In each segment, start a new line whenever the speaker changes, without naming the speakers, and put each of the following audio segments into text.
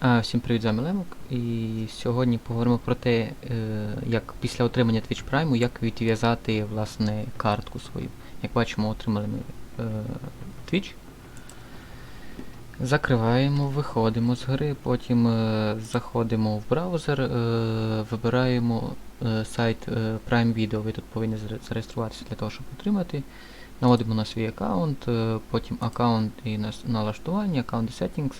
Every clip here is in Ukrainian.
Всім привіт, з вами Лемок. І сьогодні поговоримо про те, е, як після отримання Twitch Prime, як відв'язати власне картку свою. Як бачимо, отримали ми е, Twitch. Закриваємо, виходимо з гри, потім е, заходимо в браузер, вибираємо сайт Prime Video. Ви тут повинні зареєструватися для того, щоб отримати. Наводимо на свій аккаунт, потім аккаунт і налаштування, аккаунт settings.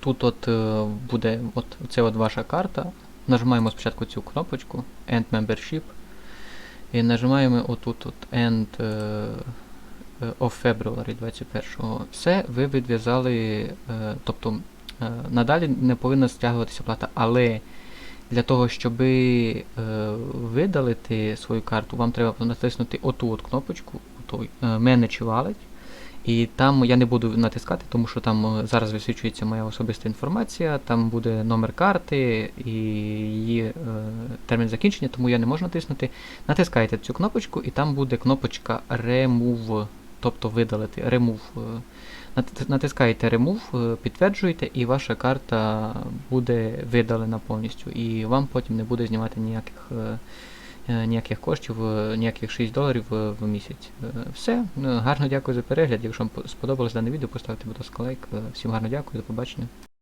Тут от е, буде от це от ваша карта. Нажимаємо спочатку цю кнопочку End Membership. І нажимаємо отут от End е, е, of February 21. Все, ви відв'язали, тобто надалі не повинна стягуватися плата, але для того, щоб видалити свою карту, вам треба натиснути оту от кнопочку, Manage Wallet. І там я не буду натискати, тому що там е, зараз висвічується моя особиста інформація, там буде номер карти і її е, термін закінчення, тому я не можу натиснути. Натискайте цю кнопочку, і там буде кнопочка Remove, тобто видалити. Remove. е. Натискаєте Remove, е, підтверджуєте, і ваша карта буде видалена повністю. І вам потім не буде знімати ніяких. е, ніяких коштів, е, ніяких 6 доларів е, в місяць. Е, Все. Е, Гарно дякую за перегляд. Якщо вам сподобалось дане відео, поставте, будь ласка, лайк. Е, Всім гарно дякую, до побачення.